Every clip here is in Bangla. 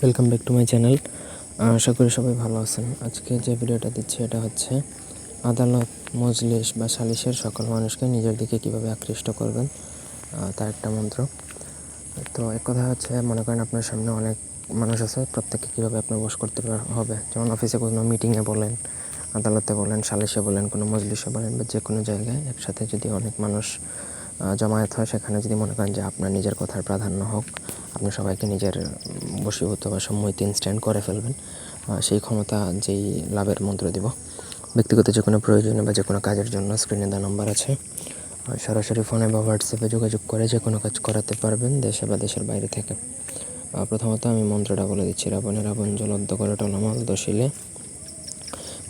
Welcome back to my channel আশা করি সবাই ভালো আছেন। আজকে যে ভিডিওটা দিচ্ছি, এটা হচ্ছে আদালত, মজলিস বা সালিশের সকল মানুষকে নিজের দিকে কীভাবে আকৃষ্ট করবেন তার একটা মন্ত্র। তো এক কথা হচ্ছে, মনে করেন আপনার সামনে অনেক মানুষ আছে, প্রত্যেককে কীভাবে আপনার বস করতে হবে। যেমন অফিসে কোনো মিটিংয়ে বলেন, আদালতে বলেন সালিশে বলেন, কোনো মজলিসে বলেন, বা যে কোনো জায়গায় একসাথে যদি অনেক মানুষ জমায়েত হয় সেখানে যদি মনে করেন যে আপনার নিজের কথার প্রাধান্য হোক আপনি সবাইকে নিজের উম, বশীভূত বা সম্মতি ইনস্ট্যান্ড করে ফেলবেন। সেই ক্ষমতা যেই লাভের মন্ত্র দিব। ব্যক্তিগত যে কোনো প্রয়োজনে বা যে কোনো কাজের জন্য স্ক্রিনে দেওয়া নম্বর আছে। সরাসরি ফোনে বা হোয়াটসঅ্যাপে যোগাযোগ করে যে কোনো কাজ করাতে পারবেন দেশে বা দেশের বাইরে থেকে। প্রথমত আমি মন্ত্রটা বলে দিচ্ছি রাবণে রাবণ জলদ্দ করে টলমাল দশিলে।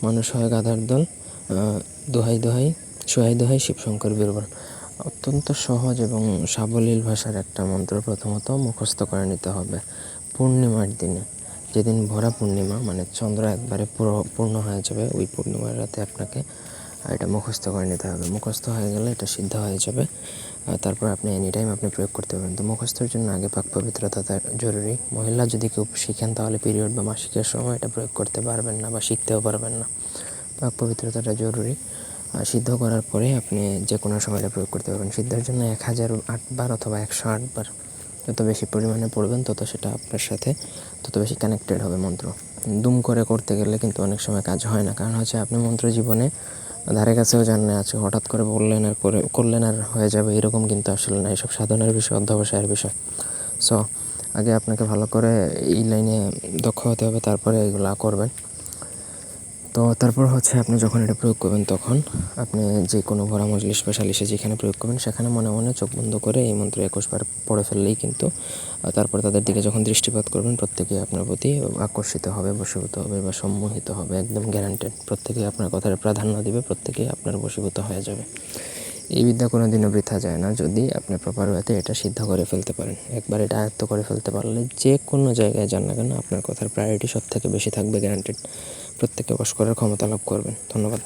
মানুষ হয় গাধার দল। দোহাই দোহাই সোহাই দোহাই শিবশঙ্কর বীরবল। অত্যন্ত সহজ এবং সাবলীল ভাষার একটা মন্ত্র প্রথমত মুখস্থ করে নিতে হবে পূর্ণিমার দিনে। যেদিন ভরা পূর্ণিমা মানে চন্দ্র একবারে পুরো পূর্ণ হয়ে যাবে, ওই পূর্ণিমার রাতে আপনাকে এটা মুখস্থ করে নিতে হবে। মুখস্থ হয়ে গেলে এটা সিদ্ধ হয়ে যাবে। তারপর আপনি এনি টাইম আপনি প্রয়োগ করতে পারবেন তো মুখস্থের জন্য আগে পাক পবিত্রতা তার জরুরি। মহিলা যদি কেউ শিখেন, তাহলে পিরিয়ড বা মাসিকের সময় এটা প্রয়োগ করতে পারবেন না বা শিখতেও পারবেন না। পাক পবিত্রতাটা জরুরি। সিদ্ধ করার পরে আপনি যে কোনো সময়টা প্রয়োগ করতে পারবেন। সিদ্ধের জন্য এক হাজার আটবার অথবা একশো আটবার যত বেশি পরিমাণে পড়বেন, তত সেটা আপনার সাথে তত বেশি কানেক্টেড হবে মন্ত্র। দুম করে করতে গেলে কিন্তু অনেক সময় কাজ হয় না। কারণ হচ্ছে আপনি মন্ত্র জীবনে ধারে কাছেও জান না আছে হঠাৎ করে বললেন আর করে, করলেন আর হয়ে যাবে এরকম কিন্তু আসলে না, এসব সাধনের বিষয়, অধ্যবসায়ের বিষয়। সো আগে আপনাকে ভালো করে এই লাইনে দক্ষ হতে হবে, তারপরে এগুলা করবেন। তো তারপর হচ্ছে আপনি যখন এটা প্রয়োগ করবেন তখন আপনি যে কোনো ভরা মজলিস বা যেখানে প্রয়োগ করবেন সেখানে মনে মনে চোখ বন্ধ করে এই মন্ত্র একুশবার পড়ে ফেললেই কিন্তু তারপর তাদের দিকে যখন দৃষ্টিপাত করবেন প্রত্যেকেই আপনার প্রতি আকর্ষিত হবে, বশীভূত হবে বা সম্মোহিত হবে, একদম গ্যারান্টেড প্রত্যেকেই আপনার কথার প্রাধান্য দেবে প্রত্যেকেই আপনার বশীভূত হয়ে যাবে। এই বিদ্যা কোনো দিনও বৃথা যায় না যদি আপনি প্রপার ওয়েতে এটা সিদ্ধ করে ফেলতে পারেন। একবার এটা আয়ত্ত করে ফেলতে পারলে যে কোনো জায়গায় যান না কেন আপনার কথার প্রায়োরিটি সব থেকে বেশি থাকবে গ্যারান্টেড প্রত্যেককে বাস করার ক্ষমতা লাভ করবেন। ধন্যবাদ।